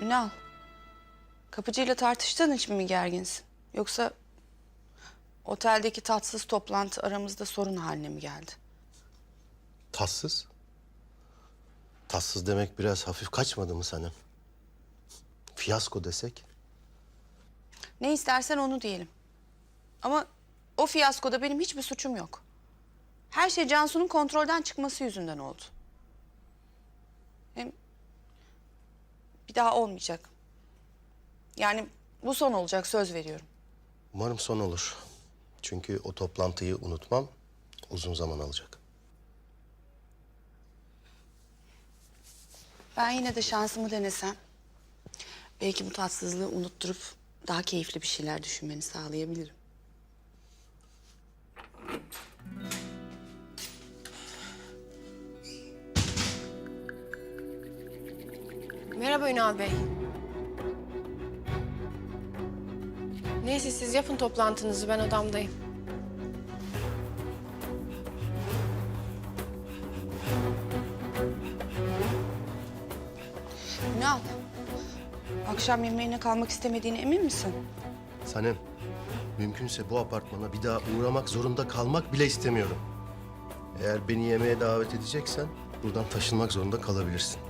Ünal, kapıcıyla tartıştığın için mi gerginsin? Yoksa oteldeki tatsız toplantı aramızda sorun haline mi geldi? Tatsız. Tatsız demek biraz hafif kaçmadı mı sana? Fiyasko desek? Ne istersen onu diyelim. Ama o fiyaskoda benim hiçbir suçum yok. Her şey Cansu'nun kontrolden çıkması yüzünden oldu. Bir daha olmayacak. Yani bu son olacak söz veriyorum. Umarım son olur. Çünkü o toplantıyı unutmam uzun zaman alacak. Ben yine de şansımı denesem belki bu tatsızlığı unutturup daha keyifli bir şeyler düşünmeni sağlayabilirim. Merhaba Ünal Bey. Neyse siz yapın toplantınızı ben odamdayım. Ünal, akşam yemeğine kalmak istemediğine emin misin? Sanem, mümkünse bu apartmana bir daha uğramak zorunda kalmak bile istemiyorum. Eğer beni yemeğe davet edeceksen buradan taşınmak zorunda kalabilirsin.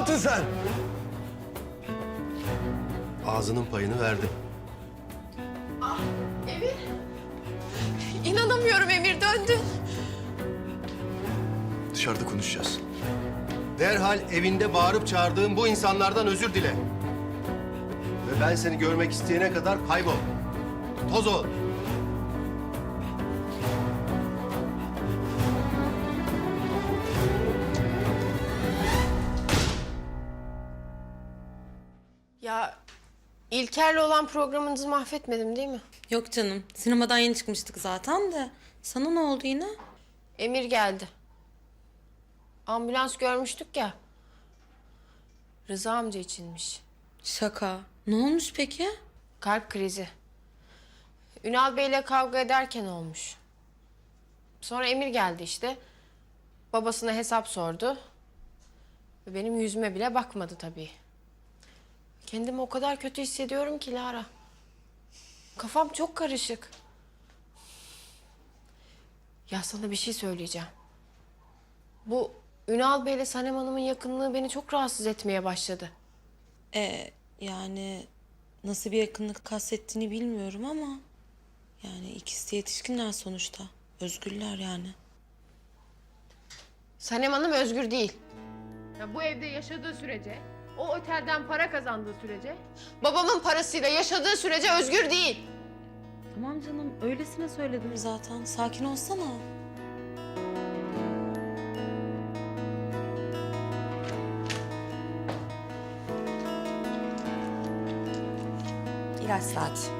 Yaptın sen? Ağzının payını verdim. İnanamıyorum Emir döndü. Dışarıda konuşacağız. Derhal evinde bağırıp çağırdığın bu insanlardan özür dile. Ve ben seni görmek isteyene kadar kaybol. Toz ol. Ya İlker'le olan programınızı mahvetmedim değil mi? Yok canım. Sinemadan yeni çıkmıştık zaten de. Sana ne oldu yine? Emir geldi. Ambulans görmüştük ya. Rıza amca içinmiş. Şaka. Ne olmuş peki? Kalp krizi. Ünal Bey'le kavga ederken olmuş. Sonra Emir geldi işte. Babasına hesap sordu. Benim yüzüme bile bakmadı tabii. Kendimi o kadar kötü hissediyorum ki Lara. Kafam çok karışık. Ya sana bir şey söyleyeceğim. Bu Ünal Bey'le Sanem Hanım'ın yakınlığı beni çok rahatsız etmeye başladı. Ee, yani nasıl bir yakınlık kastettiğini bilmiyorum ama... Yani ikisi de yetişkinler sonuçta. Özgürler yani. Sanem Hanım özgür değil. Ya bu evde yaşadığı sürece, o otelden para kazandığı sürece... Babamın parasıyla yaşadığı sürece özgür değil. Tamam canım öylesine söyledim zaten. Sakin olsana. İlaç saati.